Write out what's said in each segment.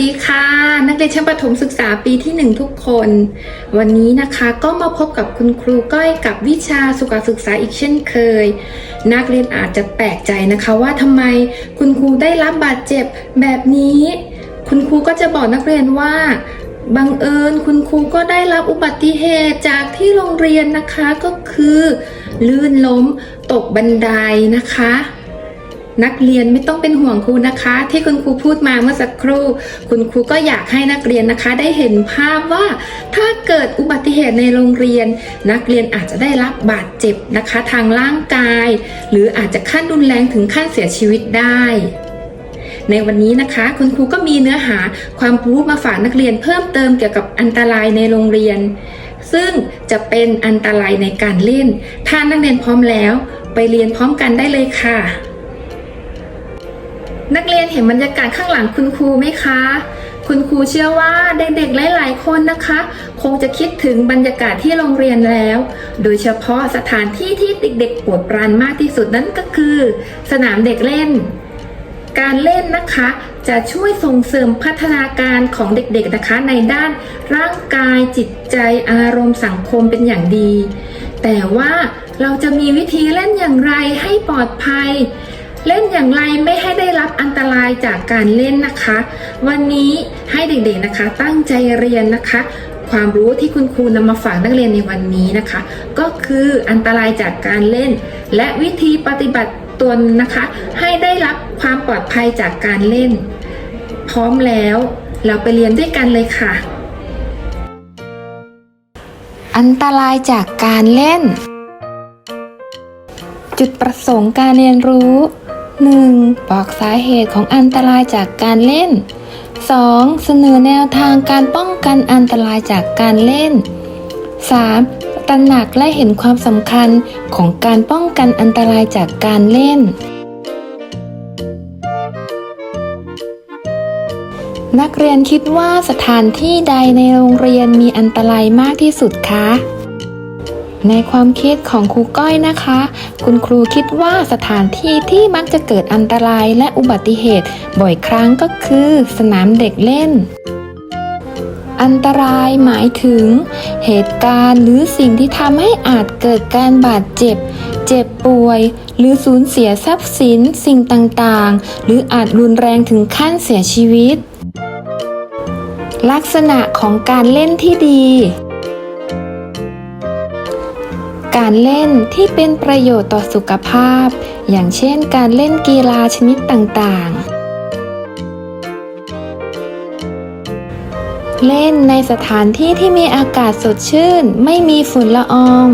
ดีค่ะ นักเรียนชั้นประถมศึกษาปีที่ 1 ทุกคน วันนี้นะคะก็มาพบกับคุณครูก้อยกับวิชาสุขศึกษาอีกเช่นเคย นักเรียนอาจจะแปลกใจนะคะว่าทำไมคุณครูได้รับบาดเจ็บแบบนี้ คุณครูก็จะบอกนักเรียนว่าบังเอิญคุณครูก็ได้รับอุบัติเหตุจากที่โรงเรียนนะคะก็คือ ลื่นล้มตกบันไดนะคะ นักเรียนไม่ต้องเป็นห่วงครูนะคะ ที่คุณครูพูดมาเมื่อสักครู่ คุณครูก็อยากให้นักเรียนนะคะ ได้เห็นภาพว่าถ้าเกิดอุบัติเหตุในโรงเรียน นักเรียนอาจจะได้รับบาดเจ็บนะคะ ทางร่างกาย หรืออาจจะขั้นรุนแรงถึงขั้นเสียชีวิตได้ในวันนี้นะคะ คุณครูก็มีเนื้อหาความรู้มาฝากนักเรียนเพิ่มเติมเกี่ยวกับอันตรายในโรงเรียน ซึ่งจะเป็นอันตรายในการเล่น ถ้านักเรียนพร้อมแล้ว ไปเรียนพร้อมกันได้เลยค่ะ นักเรียนเห็นบรรยากาศข้างหลังคุณครูไหมคะ คุณครูเชื่อว่าเด็กๆหลายๆคนนะคะ คงจะคิดถึงบรรยากาศที่โรงเรียนแล้ว โดยเฉพาะสถานที่ที่เด็กๆปวดปรานมากที่สุดนั่นก็คือ สนามเด็กเล่น การเล่นนะคะจะช่วยส่งเสริมพัฒนาการของเด็กๆนะคะในด้านร่างกายจิตใจอารมณ์สังคมเป็นอย่างดี แต่ว่าเราจะมีวิธีเล่นอย่างไรให้ปลอดภัย เล่นอย่างไรไม่ให้ได้รับอันตรายจากการเล่นนะคะ วันนี้ให้เด็กๆนะคะ ตั้งใจเรียนนะคะ ความรู้ที่คุณครูนำมาฝากนักเรียนในวันนี้นะคะ ก็คืออันตรายจากการเล่น และวิธีปฏิบัติตนนะคะ ให้ได้รับความปลอดภัยจากการเล่น พร้อมแล้วเราไปเรียนด้วยกันเลยค่ะ อันตรายจากการเล่น จุดประสงค์การเรียนรู้ 1. บอกสาเหตุของอันตรายจากการเล่น 2. เสนอแนวทางการป้องกันอันตรายจากการเล่น 3. ตระหนักและเห็นความสำคัญของการป้องกันอันตรายจากการเล่น นักเรียนคิดว่าสถานที่ใดในโรงเรียนมีอันตรายมากที่สุดคะ ในความคิดของครูก้อยนะคะ คุณครูคิดว่าสถานที่ที่มักจะเกิดอันตรายและอุบัติเหตุ บ่อยครั้งก็คือ สนามเด็กเล่น อันตรายหมายถึง เหตุการณ์หรือสิ่งที่ทำให้อาจเกิดการบาดเจ็บ เจ็บป่วย หรือสูญเสียทรัพย์สิน สิ่งต่างๆ หรืออาจรุนแรงถึงขั้นเสียชีวิต ลักษณะของการเล่นที่ดี การเล่นที่เป็นประโยชน์ต่อสุขภาพ อย่างเช่นการเล่นกีฬาชนิดต่างๆ เล่นในสถานที่ที่มีอากาศสดชื่น ไม่มีฝุ่นละออง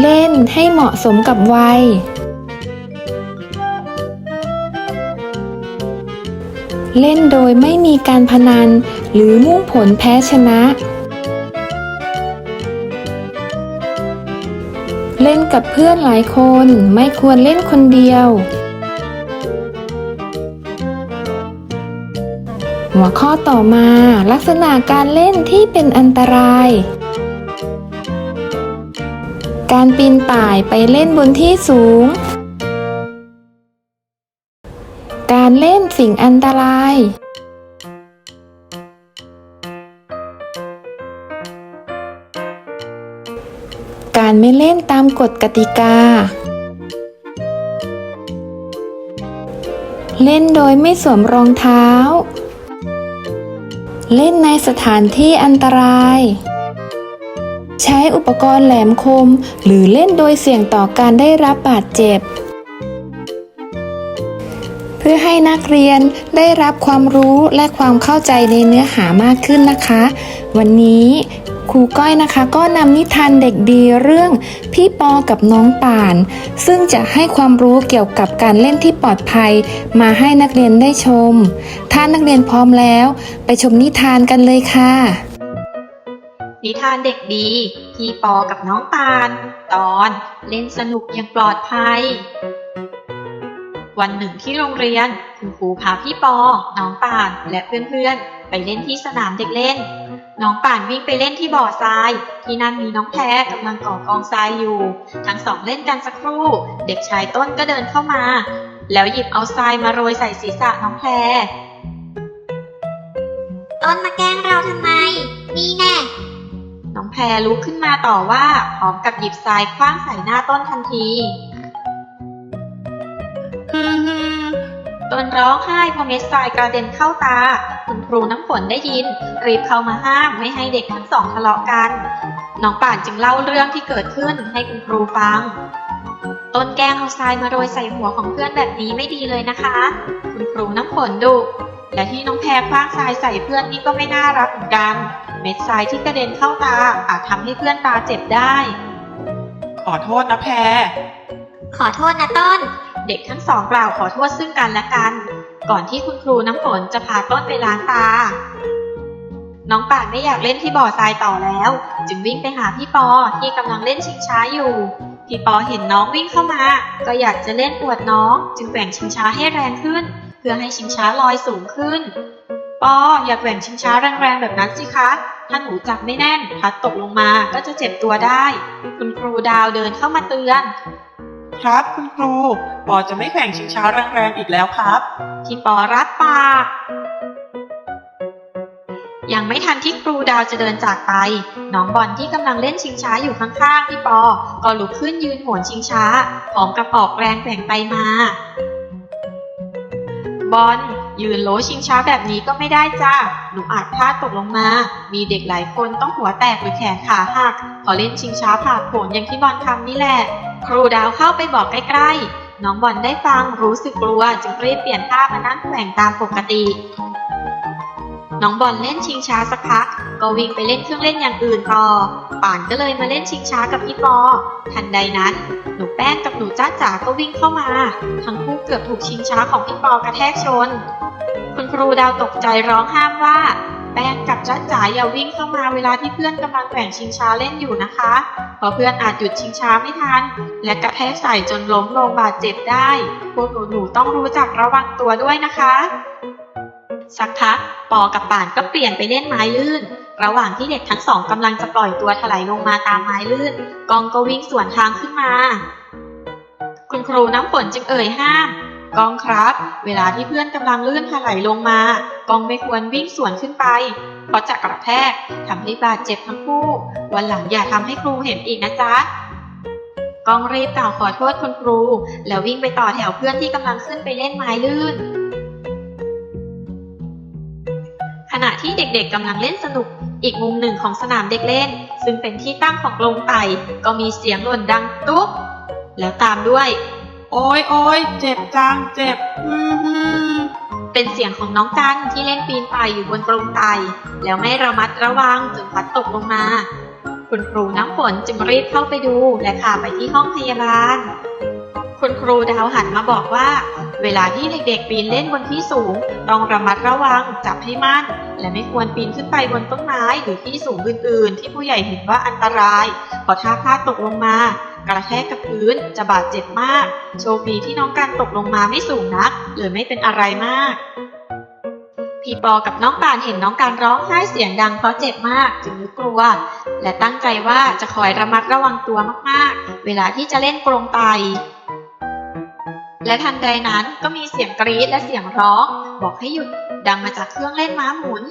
เล่นให้เหมาะสมกับวัย เล่นโดยไม่มีการพนันหรือมุ่งผลแพ้ชนะ ล่นกับเพื่อนหลายคน ไม่ควรเล่นคนเดียว หัวข้อต่อมา ลักษณะการเล่นที่เป็นอันตราย การปีนป่ายไปเล่นบนที่สูง การเล่นสิ่งอันตราย การไม่เล่นตามกฎกติกา เล่นโดยไม่สวมรองเท้า เล่นในสถานที่อันตราย ใช้อุปกรณ์แหลมคม หรือเล่นโดยเสี่ยงต่อการได้รับบาดเจ็บ เพื่อให้นักเรียนได้รับความรู้และความเข้าใจในเนื้อหามากขึ้นนะคะ วันนี้ ครูก้อยนะคะ ก็นำนิทานเด็กดีเรื่องพี่ปอกับน้องป่าน ซึ่งจะให้ความรู้เกี่ยวกับการเล่นที่ปลอดภัย มาให้นักเรียนได้ชม ถ้านักเรียนพร้อมแล้ว ไปชมนิทานกันเลยค่ะ นิทานเด็กดี พี่ปอกับน้องปาน ตอนเล่นสนุกอย่างปลอดภัยวันหนึ่งที่โรงเรียน คุณครูพาพี่ปอ น้องปาน และเพื่อนๆ ไปเล่นที่สนามเด็กเล่น น้องป่านวิ่งไปเล่นที่บ่อทราย ที่นั่นมีน้องแพรกำลังก่อกองทรายอยู่ ทั้งสองเล่นกันสักครู่ เด็กชายต้นก็เดินเข้ามา แล้วหยิบเอาทรายมาโรยใส่ศีรษะน้องแพรต้นมาแกล้งเราทำไม นี่แน่ น้องแพรลุกขึ้นมาต่อว่า พร้อมกับหยิบทรายคว้างใส่หน้าต้นทันทีฮึมฮึมต้นร้องไห้พอเม็ดทรายกระเด็นเข้าตา คุณครูน้ำฝนได้ยิน รีบเข้ามาห้ามไม่ให้เด็กทั้งสองทะเลาะกัน น้องป่านจึงเล่าเรื่องที่เกิดขึ้นให้คุณครูฟัง ต้นแกล้งเอาทรายมาโรยใส่หัวของเพื่อนแบบนี้ไม่ดีเลยนะคะ คุณครูน้ำฝนดุและที่น้องแพรคว้างทรายใส่เพื่อนนี่ก็ไม่น่ารักเหมือนกัน เม็ดทรายที่กระเด็นเข้าตาอาจทำให้เพื่อนตาเจ็บได้ ขอโทษนะแพรขอโทษนะต้น เด็กทั้งสองกล่าวขอโทษซึ่งกันและกัน ก่อนที่คุณครูน้ำฝนจะพาต้นไปล้างตา น้องป่านไม่อยากเล่นที่บ่อทรายต่อแล้ว จึงวิ่งไปหาพี่ปอที่กำลังเล่นชิงช้าอยู่ พี่ปอเห็นน้องวิ่งเข้ามา ก็อยากจะเล่นอวดน้อง จึงแกว่งชิงช้าให้แรงขึ้น เพื่อให้ชิงช้าลอยสูงขึ้น ปออย่าแกว่งชิงช้าแรงๆแบบนั้นสิคะถ้าหนูจับไม่แน่นพัดตกลงมาก็จะเจ็บตัวได้ คุณครูดาวเดินเข้ามาเตือน ครับ คุณครู ปอจะไม่แข่งชิงช้าแรงๆอีกแล้วครับพี่ปอรับปากยังไม่ทันที่ครูดาวจะเดินจากไป น้องบอลที่กำลังเล่นชิงช้าอยู่ข้างๆพี่ปอ ก็ลุกขึ้นยืนโหนชิงช้าพร้อมกับออกแรงแกว่งไปมา บอลยืนโลชิงช้าแบบนี้ก็ไม่ได้จ้าหนูอาจพลาดตกลงมา มีเด็กหลายคนต้องหัวแตกหรือแขนขาหักพอเล่นชิงช้าผ่าดโผนอย่างที่บอลทำนี่แหละ ครูดาวเข้าไปบอกใกล้ๆ น้องบอลได้ฟังรู้สึกกลัวจึงรีบเปลี่ยนท่ามานั่งแกว่งตามปกติ น้องบอลเล่นชิงช้าสักพัก ก็วิ่งไปเล่นเครื่องเล่นอย่างอื่นต่อ ป่านก็เลยมาเล่นชิงช้ากับพี่ปอ ทันใดนั้น หนูแป้งกับหนูจ้าจ๋าก็วิ่งเข้ามา ทั้งคู่เกือบถูกชิงช้าของพี่ปอกระแทกชน คุณครูดาวตกใจร้องห้ามว่า แป้งกับจ้าจ๋าอย่าวิ่งเข้ามาเวลาที่เพื่อนกำลังแข่งชิงช้าเล่นอยู่นะคะเพราะเพื่อนอาจหยุดชิงช้าไม่ทัน และกระแทกใส่จนล้มลงบาดเจ็บได้ พวกหนูๆต้องรู้จักระวังตัวด้วยนะคะ สักพักปอกับป่านก็เปลี่ยนไปเล่นไม้ลื่น ระหว่างที่เด็กทั้งสองกำลังจะปล่อยตัวถลายลงมาตามไม้ลื่น กองก็วิ่งสวนทางขึ้นมา คุณครูน้ำฝนจึงเอ่ยห้าม กองครับ เวลาที่เพื่อนกำลังลื่นถลายลงมา กองไม่ควรวิ่งสวนขึ้นไป เพราะจะกระแทกทำให้บาดเจ็บทั้งคู่ วันหลังอย่าทำให้ครูเห็นอีกนะจ๊ะกองรีบกล่าวขอโทษคุณครู แล้ววิ่งไปต่อแถวเพื่อนที่กำลังขึ้นไปเล่นไม้ลื่น ขณะที่เด็กๆกำลังเล่นสนุก อีกมุมหนึ่งของสนามเด็กเล่น ซึ่งเป็นที่ตั้งของกรงไก่ก็มีเสียงหล่นดังตุ๊บแล้วตามด้วย โอ้ยโอ้ยเจ็บจังเจ็บฮึมเป็นเสียงของน้องกันที่เล่นปีนป่ายอยู่บนกรงไก่แล้วไม่ระมัดระวังจนพลัดตกลงมา คุณครูน้ำฝนจึงรีบเข้าไปดูและพาไปที่ห้องพยาบาล คุณครูดาวหันมาบอกว่า เวลาที่เด็กๆปีนเล่นบนที่สูง ต้องระมัดระวังจับให้มั่น และไม่ควรปีนขึ้นไปบนต้นไม้หรือที่สูงอื่นๆ ที่ผู้ใหญ่เห็นว่าอันตรายเพราะถ้าพลาดตกลงมา กระแทกกับพื้นจะบาดเจ็บมาก โชคดีที่น้องการตกลงมาไม่สูงนักหรือไม่เป็นอะไรมากพี่ปอกับน้องปานเห็นน้องการร้องไห้เสียงดังเพราะเจ็บมากจึงนึกกลัว และตั้งใจว่าจะคอยระมัดระวังตัวมากๆ เวลาที่จะเล่นกรงไต และทันใดนั้นก็มีเสียงกรี๊ดและเสียงร้อง บอกให้หยุดดังมาจากเครื่องเล่นม้าหมุน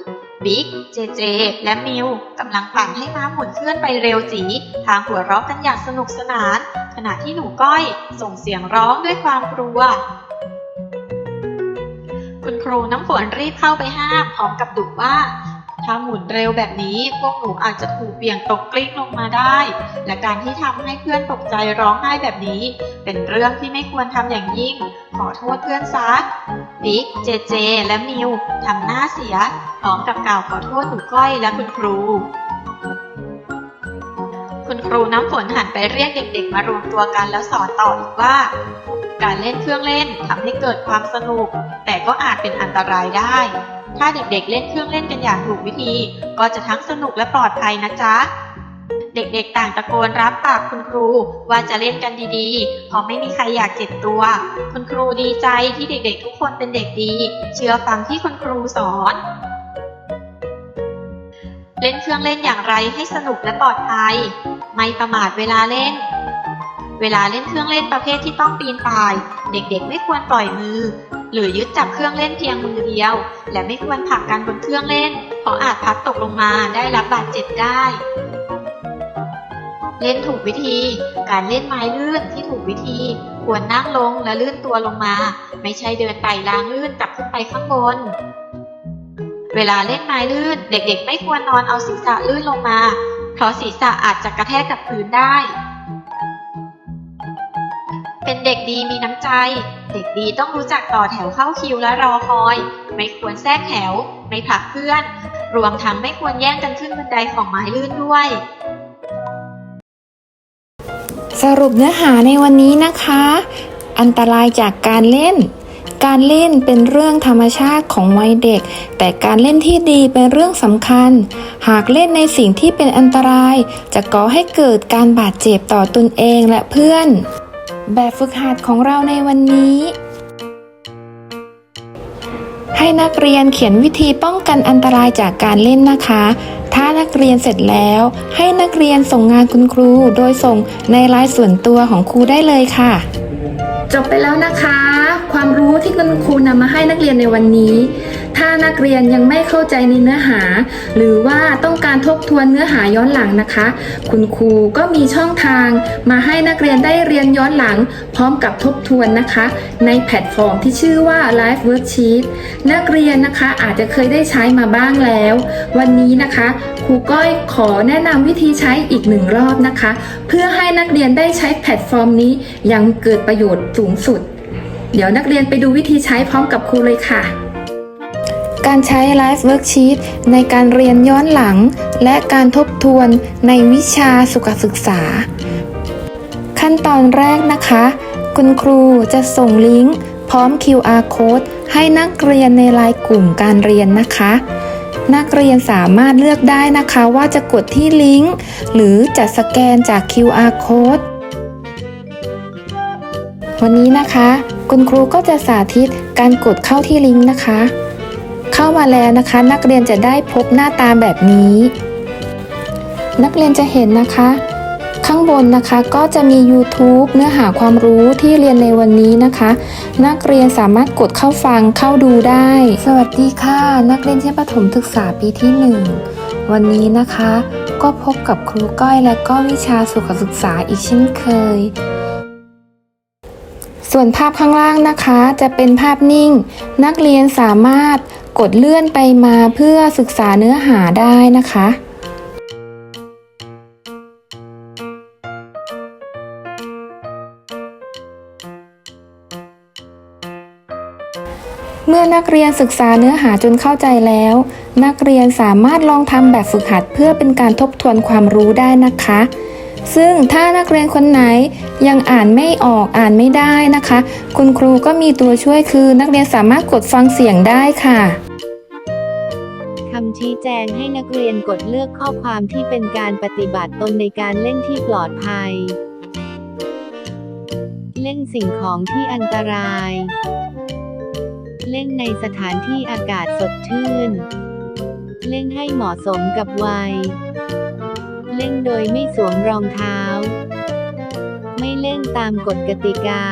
บิ๊ก เจเจ และมิวกำลังปั่นให้ม้าหมุนเคลื่อนไปเร็วจีทางหัวเราะกันอย่างสนุกสนาน ขณะที่หนูก้อยส่งเสียงร้องด้วยความกลัว คุณครูน้ำฝนรีบเข้าไปห้ามพร้อมกับดุว่า ถ้าหมุนเร็วแบบนี้พวกหนูอาจจะถูกเบี่ยงตกกลิ้งลงมาได้ และการที่ทำให้เพื่อนตกใจร้องไห้แบบนี้ เป็นเรื่องที่ไม่ควรทำอย่างยิ่ง ขอโทษเพื่อนซะบิ๊กเจเจ และมิวทำหน้าเสียพร้อมกับกล่าวขอโทษหนูก้อยและคุณครู คุณครูน้ำฝนหันไปเรียกเด็กๆ มารวมตัวกันแล้วสอนต่ออีกว่าการเล่นเครื่องเล่นทำให้เกิดความสนุก แต่ก็อาจเป็นอันตรายได้ ถ้าเด็กๆเล่นเครื่องเล่นกันอย่างถูกวิธี ก็จะทั้งสนุกและปลอดภัยนะจ๊ะ เด็กๆต่างตะโกนรับปากคุณครูว่าจะเล่นกันดีๆ เพราะไม่มีใครอยากเจ็บตัว คุณครูดีใจที่เด็กๆ ทุกคนเป็นเด็กดี เชื่อฟังที่คุณครูสอน เล่นเครื่องเล่นอย่างไรให้สนุกและปลอดภัย ไม่ประมาทเวลาเล่นเวลาเล่นเครื่องเล่นประเภทที่ต้องปีนป่าย เด็กๆ ไม่ควรปล่อยมือ หรือยึดจับเครื่องเล่นเพียงมือเดียว และไม่ควรผลักกันบนเครื่องเล่น เพราะอาจพัดตกลงมาได้รับบาดเจ็บได้ เล่นถูกวิธี การเล่นไม้ลื่นที่ถูกวิธี ควรนั่งลงและลื่นตัวลงมา ไม่ใช่เดินไปล้างลื่นกลับขึ้นไปข้างบนเวลาเล่นไม้ลื่น เด็กๆ ไม่ควรนอนเอาศีรษะลื่นลงมา เพราะศีรษะอาจจะกระแทกกับพื้นได้ เป็นเด็กดีมีน้ำใจ เด็กดีต้องรู้จักต่อแถวเข้าคิวและรอคอย ไม่ควรแทรกแถว ไม่ผลักเพื่อน รวมทั้งไม่ควรแย่งกันขึ้นบันไดของไม้ลื่นด้วย สรุปเนื้อหาในวันนี้นะคะ อันตรายจากการเล่นการเล่นเป็นเรื่องธรรมชาติของวัยเด็ก แต่การเล่นที่ดีเป็นเรื่องสำคัญ หากเล่นในสิ่งที่เป็นอันตราย จะก่อให้เกิดการบาดเจ็บต่อตนเองและเพื่อน แบบฝึกหัดของเราในวันนี้ ให้นักเรียนเขียนวิธีป้องกันอันตรายจากการเล่นนะคะ ถ้านักเรียนเสร็จแล้ว ให้นักเรียนส่งงานคุณครู โดยส่งในไลน์ส่วนตัวของครูได้เลยค่ะ จบไปแล้วนะคะ ความรู้ที่คุณครูนำมาให้นักเรียนในวันนี้ ถ้านักเรียนยังไม่เข้าใจในเนื้อหา หรือว่าต้องการทบทวนเนื้อหาย้อนหลังนะคะ คุณครูก็มีช่องทางมาให้นักเรียนได้เรียนย้อนหลัง พร้อมกับทบทวนนะคะ ในแพลตฟอร์มที่ชื่อว่า Live Worksheet นักเรียนนะคะอาจจะเคยได้ใช้มาบ้างแล้ว วันนี้นะคะครูก้อยขอแนะนำวิธีใช้อีกหนึ่งรอบนะคะ เพื่อให้นักเรียนได้ใช้แพลตฟอร์มนี้ยังเกิดประโยชน์สูงสุด เดี๋ยวนักเรียนไปดูวิธีใช้พร้อมกับครูเลยค่ะ การใช้ Live Worksheet ในการเรียนย้อนหลัง และการทบทวนในวิชาสุขศึกษา ขั้นตอนแรกนะคะ คุณครูจะส่งลิงก์พร้อม QR code ให้นักเรียนในไลน์กลุ่มการเรียนนะคะ นักเรียนสามารถเลือกได้นะคะว่าจะกดที่ลิงก์หรือจะสแกนจาก QR code วันนี้นะคะ คุณครูก็จะสาธิตการกดเข้าที่ลิงก์นะคะ เข้ามาแล้วนะคะ นักเรียนจะได้พบหน้าตาแบบนี้ นักเรียนจะเห็นนะคะ ข้างบนนะคะก็จะมี YouTube เนื้อหาความรู้ที่เรียนในวันนี้นะคะ นักเรียนสามารถกดเข้าฟังเข้าดูได้ สวัสดีค่ะ นักเรียนชั้นประถมศึกษาปีที่ 1 วันนี้นะคะ ก็พบกับครูก้อยและก็วิชาสุขศึกษาอีกเช่นเคย ส่วนภาพข้างล่างนะคะจะเป็นภาพนิ่ง นักเรียนสามารถกดเลื่อนไปมาเพื่อศึกษาเนื้อหาได้นะคะเมื่อนักเรียนศึกษาเนื้อหาจนเข้าใจแล้ว นักเรียนสามารถลองทำแบบฝึกหัดเพื่อเป็นการทบทวนความรู้ได้นะคะ ซึ่งถ้านักเรียนคนไหนยังอ่านไม่ออกอ่านไม่ได้นะคะ คุณครูก็มีตัวช่วยคือนักเรียนสามารถกดฟังเสียงได้ค่ะคำชี้แจงให้นักเรียนกดเลือกข้อความที่เป็นการปฏิบัติตนในการเล่นที่ปลอดภัย เล่นสิ่งของที่อันตราย เล่นในสถานที่อากาศสดชื่น เล่นให้เหมาะสมกับวัย เล่นโดยไม่สวมรองเท้า ไม่เล่นตามกฎกติกา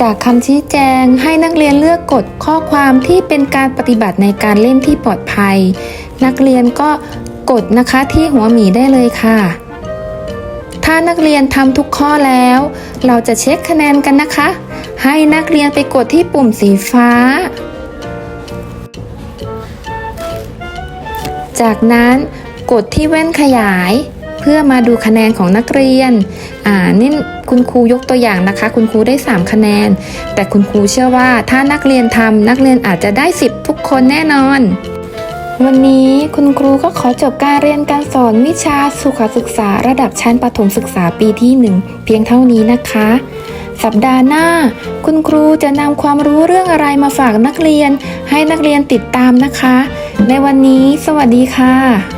จากคำชี้แจงให้นักเรียนเลือกกดข้อความที่เป็นการปฏิบัติในการเล่นที่ปลอดภัย นักเรียนก็กดนะคะที่หัวหมีได้เลยค่ะ ถ้านักเรียนทำทุกข้อแล้ว เราจะเช็คคะแนนกันนะคะ ให้นักเรียนไปกดที่ปุ่มสีฟ้า จากนั้นกดที่แว่นขยาย เพื่อมาดูคะแนนของนักเรียน อ่านี่คุณครูยกตัวอย่างนะคะ คุณครูได้ 3 คะแนน แต่คุณครูเชื่อว่าถ้านักเรียนทำนักเรียนอาจจะได้ 10 ทุกคนแน่นอน วันนี้คุณครูก็ขอจบการเรียนการสอนวิชาสุขศึกษาระดับชั้นประถมศึกษาปีที่ 1 เพียงเท่านี้นะคะ สัปดาห์หน้า คุณครูจะนำความรู้เรื่องอะไรมาฝากนักเรียน ให้นักเรียนติดตามนะคะ ในวันนี้ สวัสดีค่ะ